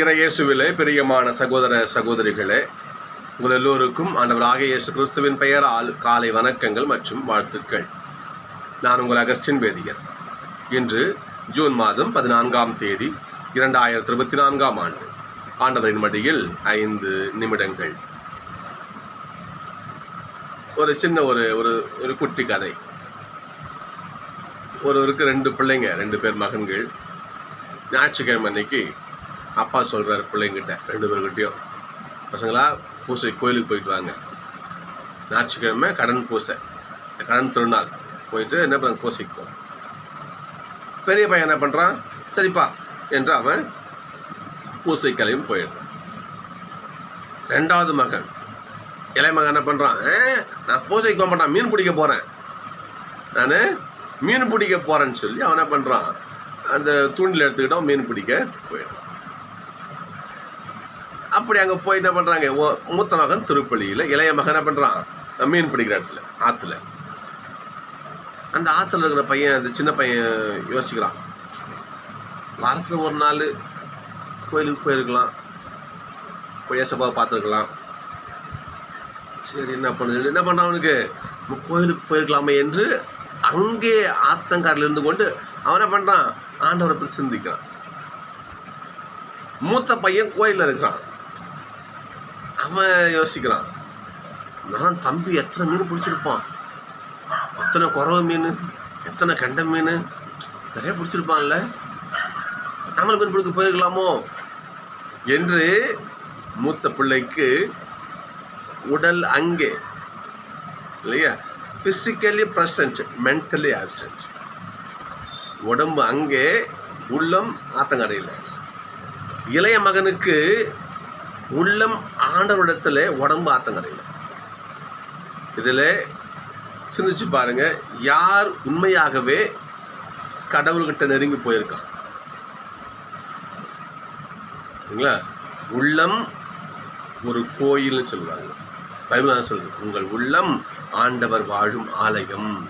இறையேசுவிலே பிரியமான சகோதர சகோதரிகளே உங்கள் எல்லோருக்கும் ஆண்டவராக இயேசு கிறிஸ்துவின் பெயரால் காலை வணக்கங்கள் மற்றும் வாழ்த்துக்கள். நான் உங்கள் அகஸ்டின் வேதியர். இன்று ஜூன் மாதம் பதினான்காம் தேதி இரண்டாயிரத்தி இருபத்தி நான்காம் ஆண்டு. ஆண்டவரின் மடியில் ஐந்து நிமிடங்கள். ஒரு சின்ன ஒரு ஒரு ஒரு குட்டி கதை. ஒருவருக்கு ரெண்டு பிள்ளைங்க ரெண்டு பேர் மகன்கள். ஞாயிற்றுக்கிழமை அன்னைக்கு அப்பா சொல்கிறார் பிள்ளைங்கிட்ட ரெண்டு பேர்கிட்டையும் பசங்களா பூசை கோயிலுக்கு போயிட்டு வாங்க. ஞாயிற்றுக்கிழமை கடன் பூசை கடன் திருநாள். போயிட்டு என்ன பண்ண பூசைக்கு போ. பெரிய பையன் என்ன பண்ணுறான் சரிப்பா என்று அவன் பூசை கிளம்பி போயிடுறான். ரெண்டாவது மகன். இளைய மகன் என்ன பண்ணுறான் நான் பூசைக்கு போக மாட்டான் மீன் பிடிக்க போகிறேன் நான் மீன் பிடிக்க போகிறேன்னு சொல்லி அவன் என்ன பண்ணுறான் அந்த தூண்டில் எடுத்துக்கிட்டோம் மீன் பிடிக்க போயிடுறான். அப்படி அங்கே போய் என்ன பண்ணுறாங்க ஓ மூத்த மகன் திருப்பள்ளியில் இளைய மகன் என்ன பண்ணுறான் மீன் பிடிக்கிற இடத்துல ஆற்றுல அந்த ஆற்றுல இருக்கிற பையன் அந்த சின்ன பையன் யோசிக்கிறான். வாரத்தில் ஒரு நாள் கோயிலுக்கு போயிருக்கலாம். போய் பார்த்துருக்கலாம். சரி என்ன பண்ணுது? என்ன பண்ணுறான் அவனுக்கு? நம்ம கோயிலுக்கு போயிருக்கலாமே என்று அங்கே ஆத்தங்காரில் இருந்து கொண்டு அவன் என்ன பண்ணுறான் ஆண்டவரை பற்றி சிந்திக்கிறான் மூத்த பையன் கோயிலில் இருக்கிறான். அவன் யோசிக்கிறான். நான் தம்பி எத்தனை மீன் பிடிச்சிருப்பான்? எத்தனை குறவு மீன் எத்தனை கெண்டை மீன்? நிறைய பிடிச்சிருப்பான்ல. நாமளும் மீன் பிடிக்க போயிருக்கலாமோ? என்று மூத்த பிள்ளைக்கு உடல் அங்கே இல்லையா? ஃபிசிக்கலி ப்ரெசன்ட் மென்டலி ஆப்சண்ட் உடம்பு அங்கே உள்ளம் ஆத்தங்கரையில். இளைய மகனுக்கு உள்ளம் ஆண்டவரிடத்தில் உடம்பு ஆத்தங்கரையில். இதில் சிந்திச்சு பாருங்க யார் உண்மையாகவே கடவுள்கிட்ட நெருங்கி போயிருக்கான் சரிங்களா உள்ளம் ஒரு கோயில்னு சொல்லுவாங்க. பைபிள் தான் சொல்லுது? உங்கள் உள்ளம் ஆண்டவர் வாழும் ஆலயம்.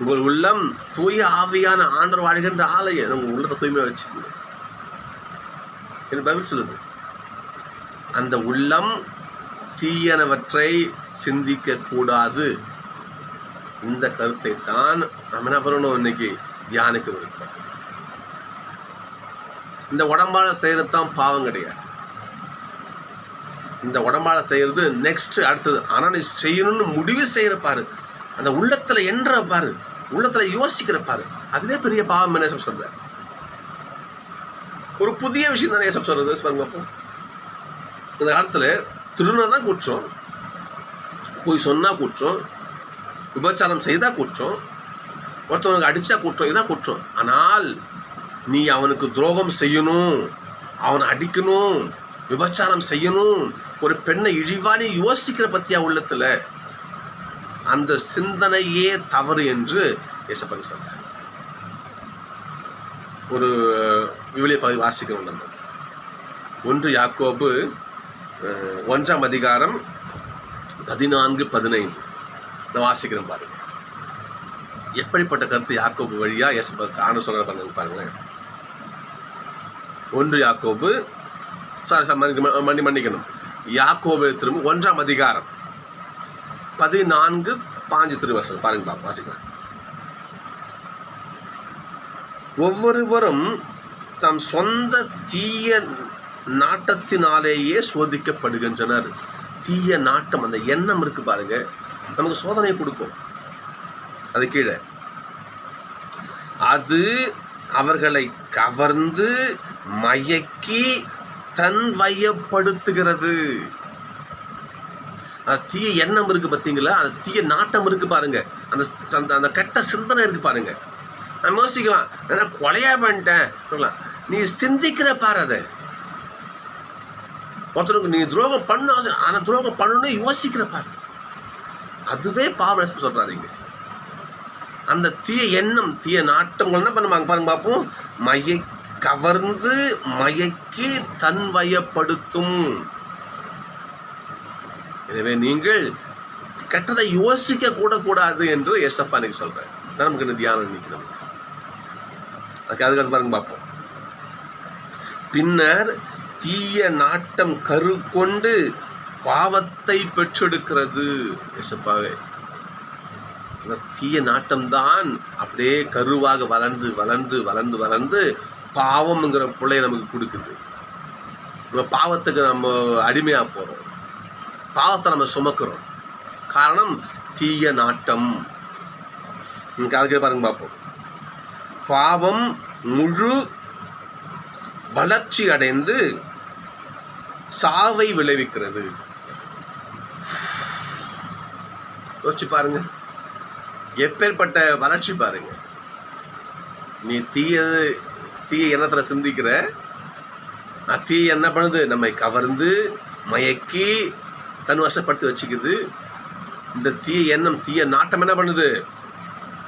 உங்கள் உள்ளம் தூய ஆவியான ஆண்டவர் வாழ்கின்ற ஆலயம். உங்கள் உள்ளத்தை தூய்மையாக வச்சுக்கணும் என்று பைபிள் சொல்லுது. அந்த உள்ளம் தீயனவற்றை சிந்திக்க கூடாது. இந்த கருத்தை தான் நம்ம என்ன பண்ணணும் இன்னைக்கு தியானிக்க இருக்கிறோம். இந்த உடம்பால செய்கிறதான் பாவம் கிடையாது. இந்த உடம்பால செய்கிறது நெக்ஸ்ட் அடுத்தது. ஆனால் நீ செய்யணும்னு முடிவு செய்கிற பாரு. அந்த உள்ளத்தில் என்ற பாரு. உள்ளத்தில் யோசிக்கிற பாரு. அதுவே பெரிய பாவம் என்ன சொல்கிறார் ஒரு புதிய விஷயம் தானே ஏசப் சொல்கிறது பாருங்க அப்போ. இந்த காலத்தில் திருநா தான் குற்றம் போய் சொன்னால் குற்றம் விபச்சாரம் செய்தால் குற்றம் ஒருத்தவனுக்கு அடித்தா குற்றம் இதான் குற்றம். ஆனால் நீ அவனுக்கு துரோகம் செய்யணும் அவனை அடிக்கணும் விபச்சாரம் செய்யணும் ஒரு பெண்ணை இழிவாளி யோசிக்கிற பற்றியா உள்ளத்தில் அந்த சிந்தனையே தவறு என்று இயேசப்பன் சொன்னார் ஒரு விவிலிய பகுதி வாசிக்கிறோம் நம்ம ஒன்று யாக்கோபு ஒன்றாம் அதிகாரம் பதினான்கு பதினைந்து. நான் வாசிக்கிறேன் பாருங்கள் எப்படிப்பட்ட கருத்து யாக்கோபு வழியாக எஸ் ஆண்டு சொல்கிற பாருங்க பாருங்களேன். ஒன்று யாக்கோபு சாரி சார் மன்னி மன்னிக்கணும். யாக்கோபு திரும்ப ஒன்றாம் அதிகாரம் பதினான்கு பாஞ்சு திருவசனம். பாருங்க பாப்பா வாசிக்கிறேன். ஒவ்வொருவரும் தம் சொந்த தீய நாட்டத்தினாலேயே சோதிக்கப்படுகின்றனர். தீய நாட்டம் அந்த எண்ணம் இருக்கு பாருங்க. நமக்கு சோதனை கொடுக்கும். அது கீழே. அது அவர்களை கவர்ந்து மயக்கி தன் வயப்படுத்துகிறது அந்த தீய எண்ணம் இருக்கு பார்த்தீங்களா அந்த தீய நாட்டம் இருக்கு பாருங்க. அந்த அந்த அந்த கெட்ட சிந்தனை இருக்கு பாருங்க. நம்ம யோசிக்கலாம். நான் கொலையா பண்ணிட்டேன்? சொல்லலாம் நீ சிந்திக்கிற பாரு அதை. ஒருத்தருக்கு நீ துரோகம் பண்ண ஆனால் துரோகம் பண்ணணும்னு யோசிக்கிற பாரு. அதுவே பாவம் சொல்றாரு அந்த தீய எண்ணம் தீய நாட்டம் என்ன பண்ணுவாங்க பாருங்க பார்ப்போம் மைய கவர்ந்து மயக்கி தன் வயப்படுத்தும் எனவே நீங்கள் கெட்டதை யோசிக்க கூட கூடாது என்று எஸ்எப்பா எனக்கு சொல்கிறேன் நமக்கு இந்த தியானம் நிற்கிறோம் அதுக்கு அதுக்கு பாருங்க பார்ப்போம். பின்னர் தீய நாட்டம் கரு கொண்டு பாவத்தை பெற்றெடுக்கிறது. இயேசுப்பாவே அந்த தீய நாட்டம்தான் அப்படியே கருவாக வளர்ந்து வளர்ந்து வளர்ந்து வளர்ந்து பாவம்ங்கிற பிள்ளைய நமக்கு கொடுக்குது. நம்ம பாவத்துக்கு நம்ம அடிமையாக போகிறோம் பாவத்தை நம்ம சுமக்கிறோம். காரணம் தீய நாட்டம். இங்கே அதுக்கு பாருங்க பார்ப்போம். பாவம் முழு வளர்ச்சி அடைந்து சாவை விளைவிக்கிறது. யோசிச்சு பாருங்க. எப்பேற்பட்ட வளர்ச்சி பாருங்க. நீ தீயது தீய எண்ணத்தில் சிந்திக்கிற நான் தீய என்ன பண்ணுது? நம்மை கவர்ந்து மயக்கி தன் வசப்படுத்தி வச்சுக்குது. இந்த தீய எண்ணம் தீய நாட்டம் என்ன பண்ணுது?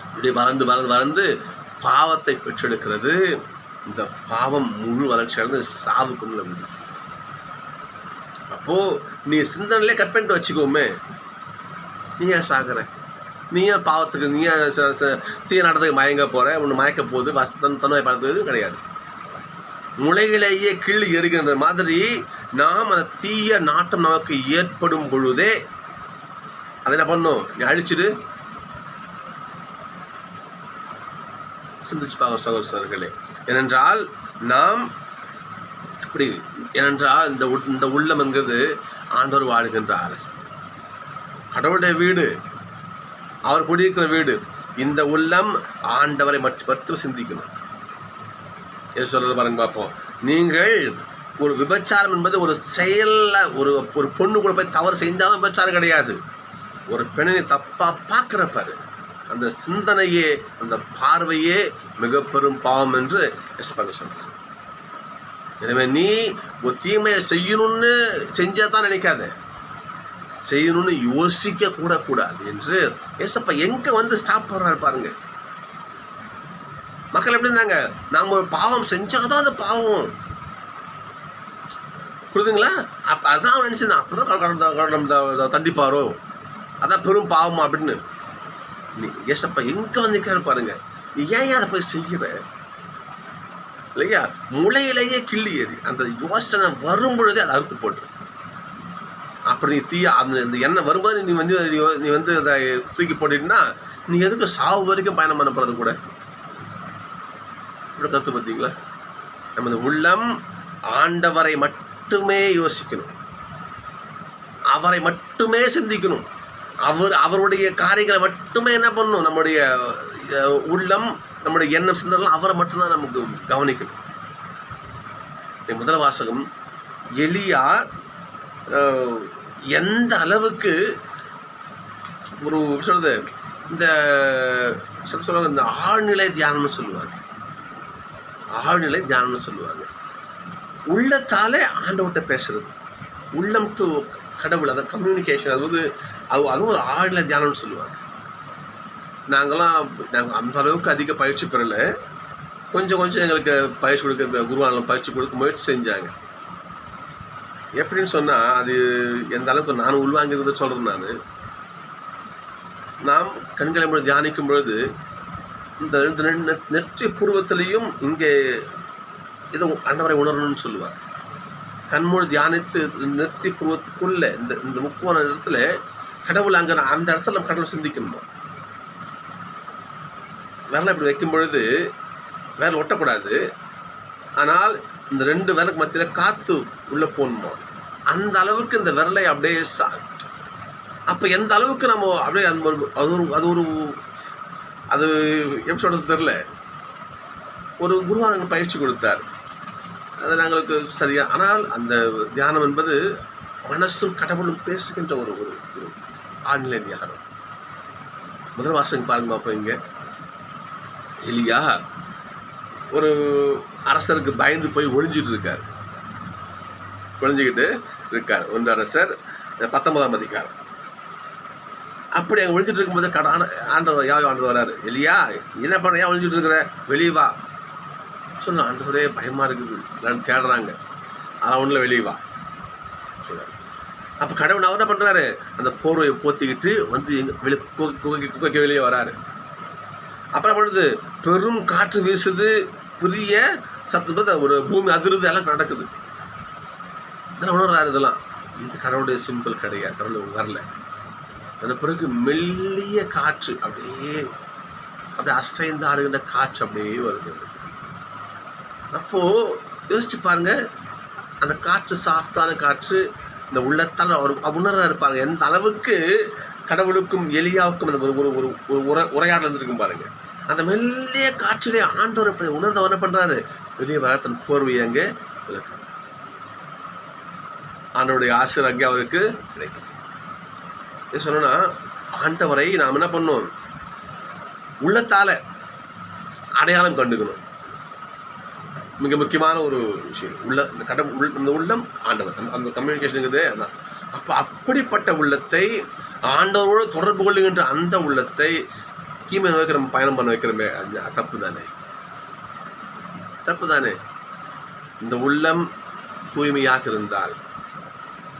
இப்படி வளர்ந்து வளர்ந்து வளர்ந்து பாவத்தை பெற்றெடுக்கிறது. இந்த பாவம் முழு வளர்ச்சி அடைந்து சாவுக்கு முன்ன அப்போ நீ சிந்தனையிலே கட் பண்ணிட்டு வச்சுக்கோமே. நீ ஏன் சாகுற? நீ ஏன் பாவத்துக்கு நீ ஏன் தீய நாட்டத்துக்கு மயங்க போற? உன்னை மயக்க போகுது வசத்தன் தன்மை பார்த்து கிடையாது. முளையிலேயே கிள்ளி எறுகின்ற மாதிரி நாம் அந்த தீய நாட்டம் நமக்கு ஏற்படும் பொழுதே அதை என்ன பண்ணும்? நீ அழிச்சிடு. சிந்திச்சு பார்க்க சகோதர சகோதரர்களே ஏனென்றால் நாம் அப்படி ஏனென்றால் இந்த இந்த உள்ளம் என்கிறது ஆண்டவர் வாழ்கின்ற வாழ்கின்றார். கடவுளுடைய வீடு அவர் குடியிருக்கிற வீடு இந்த உள்ளம் ஆண்டவரை மட்டும் மட்டும் சிந்திக்கணும். எது சொல்கிறது பாருங்க பார்ப்போம். நீங்கள் ஒரு விபச்சாரம் என்பது ஒரு செயலில் ஒரு ஒரு பொண்ணு கூட போய் தவறு செஞ்சாலும் விபச்சாரம் கிடையாது. ஒரு பெண்ணை தப்பாக பார்க்குறப்பாரு. அந்த சிந்தனையே அந்த பார்வையே மிக பெரும் பாவம் என்று எஸ்பாங்க சொல்கிறார் எனவே நீ ஒரு தீமையை செய்யணும்னு செஞ்சால் தான் நினைக்காத. செய்யணும்னு யோசிக்க கூட கூடாது என்று ஏசப்பா எங்கே வந்து ஸ்டாப் பண்ணுறாரு பாருங்க. மக்கள் எப்படி இருந்தாங்க? நாம் ஒரு பாவம் செஞ்சால் தான் அது பாவம். புரியுதுங்களா? அப்போ அதான் நினச்சிருந்தேன். அப்போ தான் தண்டிப்பாரோ? அதான் பெரும் பாவம் அப்படின்னு. நீ ஏசப்பா எங்கே வந்து நிற்கிறாரு பாருங்க. நீ ஏன் அதை போய் செய்கிற இல்லையா? முளையிலேயே கிள்ளி ஏறி அந்த யோசனை வரும் பொழுதே அதை அறுத்து போட்டுரு. அப்படி நீ தீய அந்த இந்த எண்ணெய் வரும்போது நீ வந்து நீ வந்து அதை தூக்கி போட்டுட்டீங்கன்னா நீ எதுக்கு சாவு வரைக்கும் பயணம் பண்ண போகிறது கூட. இப்படி கருத்து பார்த்தீங்களா? நமது உள்ளம் ஆண்டவரை மட்டுமே யோசிக்கணும். அவரை மட்டுமே சிந்திக்கணும். அவர் அவருடைய காரியங்களை மட்டுமே என்ன பண்ணணும் நம்முடைய உள்ளம் நம்முடைய எண்ணம் சிந்தனைலாம் அவரை மட்டும்தான் நமக்கு கவனிக்கணும் முதல் வாசகம் எளியா எந்த அளவுக்கு ஒரு எப்படி சொல்றது? இந்த சொல்லுவாங்க இந்த ஆழ்நிலை தியானம்னு சொல்லுவாங்க. ஆழ்நிலை தியானம்னு சொல்லுவாங்க. உள்ளத்தாலே ஆண்டவர்கிட்ட பேசுறது. உள்ளம் டு கடவுள் அந்த கம்யூனிகேஷன் அது வந்து அது அதுவும் ஒரு ஆழ்நிலை தியானம்னு சொல்லுவாங்க. நாங்களாம் நாங்கள் அந்த அளவுக்கு அதிக பயிற்சி பெறலை. கொஞ்சம் கொஞ்சம் எங்களுக்கு பயிற்சி கொடுக்க குருவானெலாம் பயிற்சி கொடுக்க முயற்சி செஞ்சாங்க. எப்படின்னு சொன்னால் அது எந்த அளவுக்கு நான் உள்வாங்கிறத சொல்கிறேன் நான். நாம் கண்களை மூடி தியானிக்கும் பொழுது இந்த நெ- நெற்றி பூர்வத்திலையும் இங்கே இதை அண்டவரை உணரணும்னு சொல்லுவாங்க. கண்மூடி தியானித்து நிறுத்தி பூர்வத்துக்குள்ள இந்த இந்த முக்கோண இடத்துல கடவுள் அங்கே அந்த இடத்துல நம்ம கடவுள் சிந்திக்கணுமா? விரலை இப்படி வைக்கும் பொழுது விரல் ஒட்டக்கூடாது. ஆனால் இந்த ரெண்டு விரலுக்கு மத்தியில் காற்று உள்ளே போகணுமா? அந்த அளவுக்கு இந்த விரலை அப்படியே சா அப்போ எந்த அளவுக்கு நம்ம அப்படியே அந்த ஒரு அது ஒரு அது ஒரு அது எப்படி சொல்கிறது தெரில ஒரு குருவானங்க பயிற்சி கொடுத்தார். அது நாங்களுக்கு சரியா ஆனால் அந்த தியானம் என்பது மனசும் கடவுளும் பேசுகின்ற ஒரு ஒரு ஒரு ஆழ்நிலை தியானம். முதல் வாசகம் பாருங்க பார்ப்போம் இங்கே. இல்லையா ஒரு அரசருக்கு பயந்து போய் ஒழிஞ்சிட்டு இருக்கார். ஒழிஞ்சிக்கிட்டு இருக்கார். ஒன்று அரசர் பத்தொன்பதாம் அதிகாரம். அப்படி அங்கே ஒழிஞ்சிட்டு இருக்கும்போது கட ஆண்டவர் யாவை ஆண்டவர் வராரு? இல்லையா என்ன பண்ண ஏன் ஒழிஞ்சிட்டு இருக்கிற? வெளியே வா. சொன்ன ஆண்டவரே பயமாக இருக்குது. நான் தேடுறாங்க. அதான் ஒன்றில் வெளியே வா. சொல்கிறார் அப்போ கடவுள் அவர் என்ன பண்ணுறாரு அந்த போர்வையை போத்திக்கிட்டு வந்து எங்கே வெளியே குகைக்கு குகைக்கு வெளியே வராரு. அப்புறம் பொழுது பெரும் காற்று வீசுது. பெரிய சத்து ஒரு பூமி அதிர்வு எல்லாம் நடக்குது. இதெல்லாம் உணர்றாரு இதெல்லாம். இது கடவுளுடைய சிம்பிள் கிடையாது. கடவுள் வரல. அந்த பிறகு மெல்லிய காற்று அப்படியே அப்படியே அசைந்து ஆடுகின்ற காற்று அப்படியே வருது. அப்போது யோசிச்சு பாருங்க அந்த காற்று சாஃப்டான காற்று இந்த உள்ளத்தால் அவர் உணர்றா இருப்பாங்க. எந்த அளவுக்கு கடவுளுக்கும் எளியாவுக்கும் அந்த ஒரு ஒரு ஒரு ஒரு உரை உரையாடல் இருந்திருக்கும் பாருங்க. அந்த மெல்லிய காற்றிலே ஆண்டவர் இப்ப உணர்ந்தவர் என்ன பண்ணுறாரு வெளியே வர தன் போர்வை அங்கே விளக்குறார். ஆண்டவருடைய ஆசிரியர் அங்கே அவருக்கு கிடைக்கும். என்ன ஆண்டவரை நாம் என்ன பண்ணோம் உள்ளத்தால் அடையாளம் கண்டுக்கணும். மிக முக்கியமான ஒரு விஷயம். உள்ள இந்த கடவுள் உள் இந்த உள்ளம் ஆண்டவர். அந்த அந்த கம்யூனிகேஷனுங்கிறதே அதான். அப்போ அப்படிப்பட்ட உள்ளத்தை ஆண்டவரோடு தொடர்பு கொள்ளுகின்ற அந்த உள்ளத்தை தீமை நோக்கி நம்ம பயணம் பண்ண வைக்கிறோமே அது தப்பு தானே தப்பு தானே இந்த உள்ளம் தூய்மையாக இருந்தால்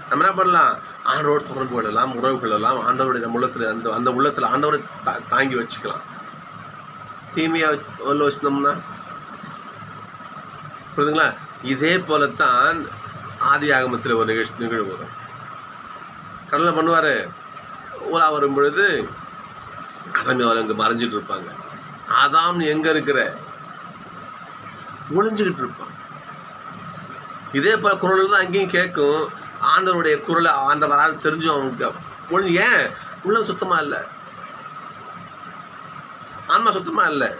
நம்ம என்ன பண்ணலாம்? ஆண்டவரோடு தொடர்பு கொள்ளலாம் உறவு கொள்ளலாம் ஆண்டவருடைய நம்ம உள்ளத்தில் அந்த அந்த உள்ளத்தில் ஆண்டவரை தா தாங்கி வச்சுக்கலாம். தீமையாக உள்ள வச்சிருந்தோம்னா புரியுதுங்களா? இதே போலத்தான் ஆதி ஆகமத்தில் ஒரு நிகழ்ச்சி நிகழ்வு வரும். கடலில் பண்ணுவார். ஊரா வரும் பொழுது அடம்பி அவர் அங்கே மறைஞ்சிட்டு இருப்பாங்க. ஆதாம் எங்கே இருக்கிற? ஒளிஞ்சுக்கிட்டு இருப்பான். இதே போல குரல் தான் அங்கேயும் கேட்கும். ஆண்டவருடைய குரலை ஆண்டவரால் தெரிஞ்சும் அவனுக்கு ஒளி ஏன்? உள்ள சுத்தமாக இல்லை. ஆன்மா சுத்தமாக இல்லை.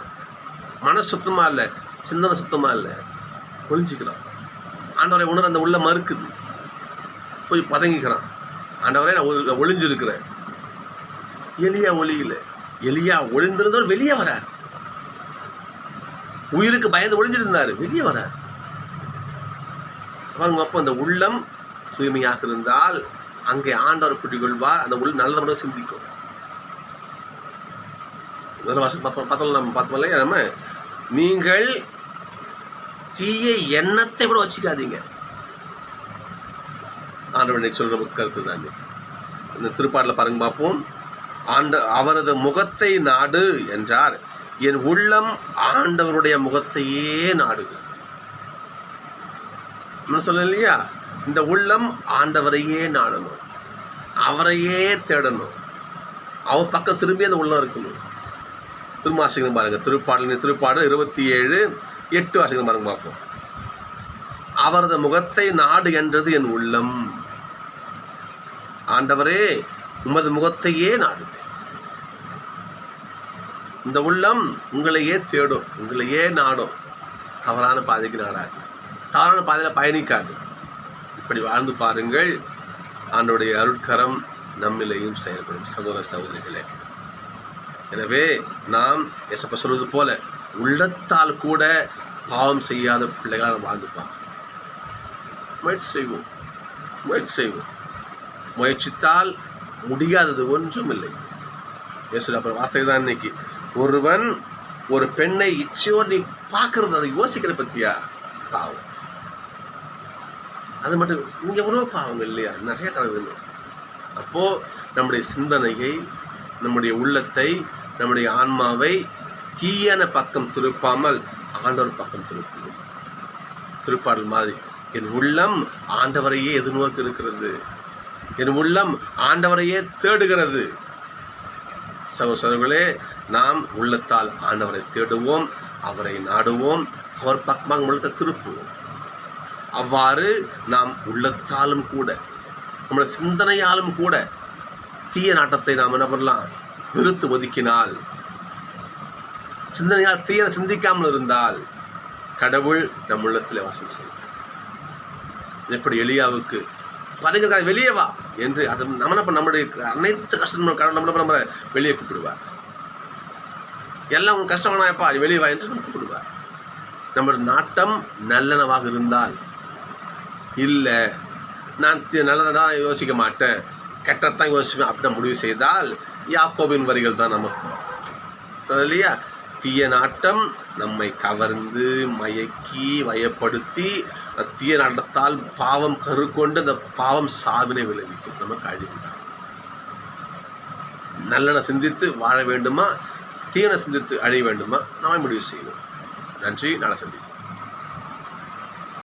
மனசு சுத்தமாக இல்லை. சிந்தனை சுத்தமாக இல்லை. ஒழிஞ்சிக்கிறான் ஆண்டவரை உணர் அந்த உள்ள மறுக்குது. போய் பதங்கிக்கிறான். ஆண்டவரை நான் ஒளிஞ்சிருக்கிறேன். எலியா ஒளியில. எலியா ஒளிந்திருந்தவர் வெளியே வரார். உயிருக்கு பயந்து ஒளிஞ்சிருந்தார் வெளியே வரார். பாருங்க அப்போ அந்த உள்ளம் தூய்மையாக இருந்தால் அங்கே ஆண்டவர் குட்டி கொள்வார் அந்த உள் நல்ல சிந்திக்கும். முதல் வாசம் பார்த்தோம் பார்த்தோம் நம்ம பார்த்தோம் இல்லையா? நம்ம நீங்கள் தீய எண்ணத்தை கூட வச்சுக்காதீங்க. ஆண்டவன் இன்னைக்கு சொல்ற கருத்து தான் இந்த திருப்பாட்டில் பாருங்க பார்ப்போம். ஆண்ட அவரது முகத்தை நாடு என்றார். என் உள்ளம் ஆண்டவருடைய முகத்தையே நாடுகிறது. நான் சொல்ல இல்லையா? இந்த உள்ளம் ஆண்டவரையே நாடணும். அவரையே தேடணும். அவன் பக்கம் திரும்பி அந்த உள்ளம் இருக்கணும் திரும்ப பாருங்கள் பாருங்க திருப்பாடல் திருப்பாடு இருபத்தி ஏழு எட்டு வாசிக்கணும் பாருங்க பார்ப்போம். அவரது முகத்தை நாடு என்றது என் உள்ளம். ஆண்டவரே உமது முகத்தையே நாடுவேன். இந்த உள்ளம் உங்களையே தேடும் உங்களையே நாடும். தவறான பாதைக்கு நாடாது. தவறான பாதையில் பயணிக்காது. இப்படி வாழ்ந்து பாருங்கள். ஆண்டோடைய அருட்கரம் நம்மிலேயும் செயல்படும். சகோதர சகோதரிகளே. எனவே நாம் எசப்ப சொல்வது போல உள்ளத்தால் கூட பாவம் செய்யாத பிள்ளைகளாக நம்ம வாழ்ந்து முயற்சி செய்வோம். முயற்சி செய்வோம். முயற்சித்தால் முடியாதது ஒன்றும் இல்லை. அப்புறம் வார்த்தை தான் இன்னைக்கு. ஒருவன் ஒரு பெண்ணை இச்சையோடு நீ பார்க்கறது அதை யோசிக்கிற பத்தியா? பாவம். அது மட்டும் இங்கே எவ்வளோ பாவம் இல்லையா? நிறைய கலந்து அப்போது நம்முடைய சிந்தனையை நம்முடைய உள்ளத்தை நம்முடைய ஆன்மாவை தீயான பக்கம் திருப்பாமல் ஆண்டவர் பக்கம் திருப்பணும். திருப்பாடல் மாதிரி என் உள்ளம் ஆண்டவரையே எதிர்நோக்கி இருக்கிறது. என் உள்ளம் ஆண்டவரையே தேடுகிறது. சகோ சகோதரர்களே நாம் உள்ளத்தால் ஆண்டவரை தேடுவோம் அவரை நாடுவோம் அவர் பக்கமாக உள்ளத்தை திருப்புவோம். அவ்வாறு நாம் உள்ளத்தாலும் கூட நம்முடைய சிந்தனையாலும் கூட தீய நாட்டத்தை நாம் என்ன பண்ணலாம்? வெறுத்து ஒதுக்கினால் சிந்தனையால் தீய சிந்திக்காமல் இருந்தால் கடவுள் நம் உள்ளத்தில் வாசம் செய்வார். எப்படி எளியாவுக்கு பதுங்க வெளியே வா என்று அது நம்ம என்ன நம்முடைய அனைத்து கஷ்டம் கடவுள் நம்ம நம்ம வெளியே கூப்பிடுவார். எல்லாம் உன் கஷ்டம் அது வெளியே வா என்று நம்ம கூப்பிடுவார். நம்முடைய நாட்டம் நல்லனவாக இருந்தால் இல்லை நான் நல்லதான் யோசிக்க மாட்டேன் கெட்டத்தான் யோசிப்பேன் அப்படின்னு முடிவு செய்தால் யாக்கோபின் வரிகள் தான் நமக்கு. இல்லையா தீய நாட்டம் நம்மை கவர்ந்து மயக்கி வயப்படுத்தி அந்த தீய நாட்டத்தால் பாவம் கருக்கொண்டு அந்த பாவம் சாவினை விளைவிக்கும். நமக்கு அழிவுதான் நல்லன சிந்தித்து வாழ வேண்டுமா? தீயனை சிந்தித்து அழிய வேண்டுமா? நாம் முடிவு செய்வோம். நன்றி. நல்ல சந்திப்போம்